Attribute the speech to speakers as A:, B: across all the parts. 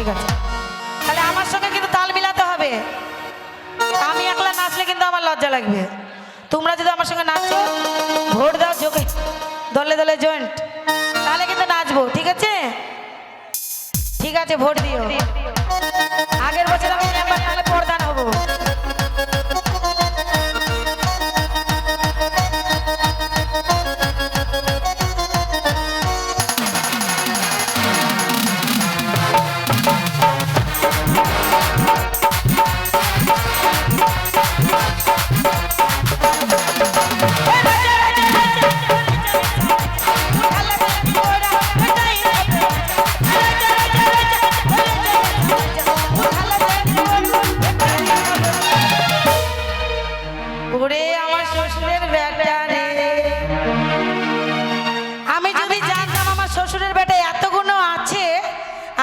A: ঠিক গেছে। তাহলে আমার সঙ্গে কিন্তু তাল মিলাতে হবে। আমি একলা নাচলে কিন্তু আমার লজ্জা লাগবে। তোমরা যদি আমার সঙ্গে নাচো, ভোট দাও যোগে দলে দলে জয়েন্ট তাহলে কিন্তু নাচবো, ঠিক আছে? ঠিক আছে, ভোট দিও। আগের বছর আমি শ্বশুরের বেটা রে। আমি যদি জানতাম আমার শ্বশুরের বেটা এত গুণ আছে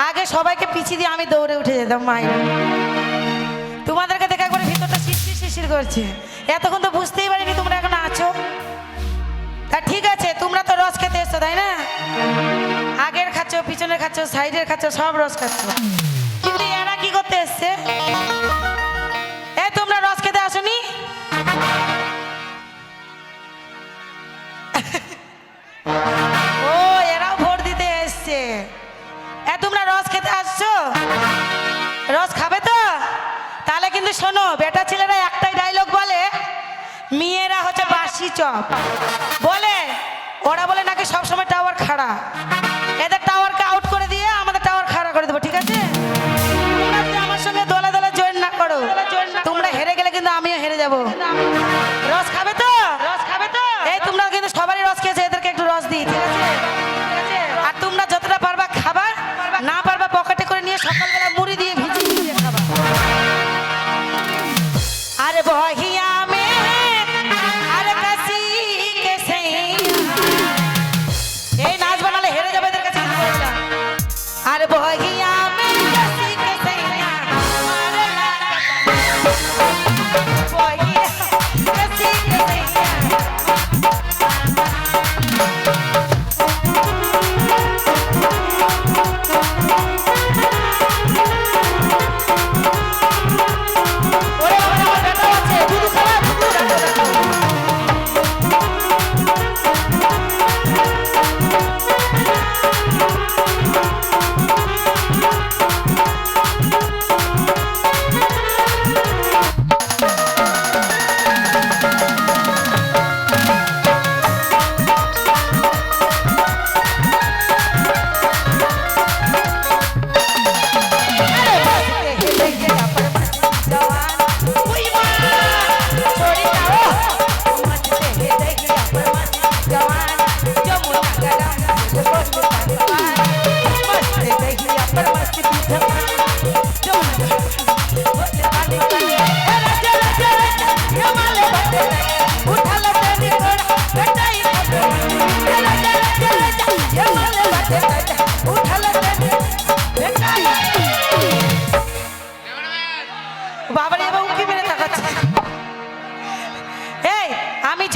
A: আগে সবাইকে পিছিয়ে দিয়ে আমি দৌড়ে উঠে যেতাম মায়ের তোমাদেরকে দেখা একবার ভিতরটা শিরশির শিরশির করছে। এতক্ষণ তো বুঝতেই পারিনি তোমরা এখন আছো। তা ঠিক আছে তোমরা তো রস খেতে এসছো তাই না? আগের খাচ্ছ পিছনের খাচ্ছ সাইডের খাচ্ছ সব রস খাচ্ছ। কিন্তু এরা কি করতে এসছে? চপ। বলে, ওরা বলে, নাকি সবসময় টাওয়ার খাড়া? এদের টাওয়ারকে আউট করে দিয়ে আমাদের টাওয়ার খাড়া করে দেবো, ঠিক আছে? আমার সঙ্গে দোলা দোলা জয়েন না করো, তোমরা হেরে গেলে কিন্তু আমিও হেরে যাব।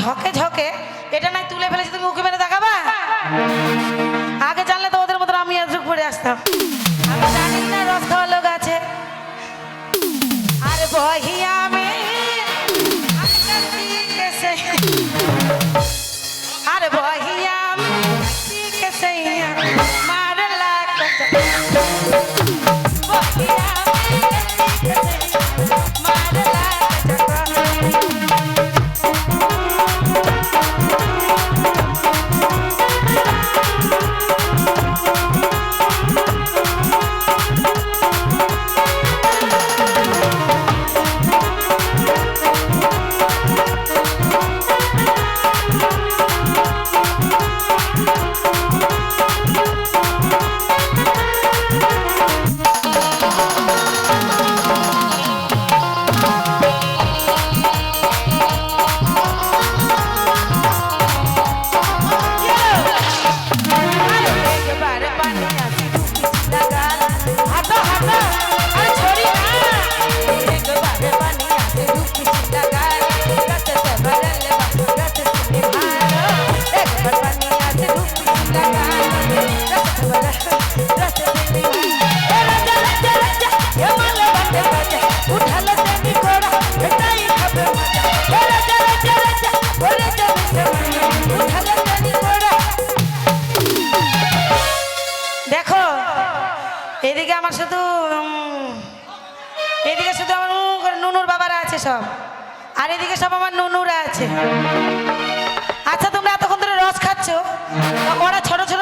A: ঝকে ঝকে এটা নাই তুলে ফেলেছি তুমি মুখে মেরে দেখাবা? আগে জানলে তো ওদের মতো আমি আজ পড়ে আসতাম। সব। আর এদিকে সব আমার নুনুরা আছে। আচ্ছা তোমরা এতক্ষণ ধরে রস খাচ্ছ? ওরা ছোট ছোট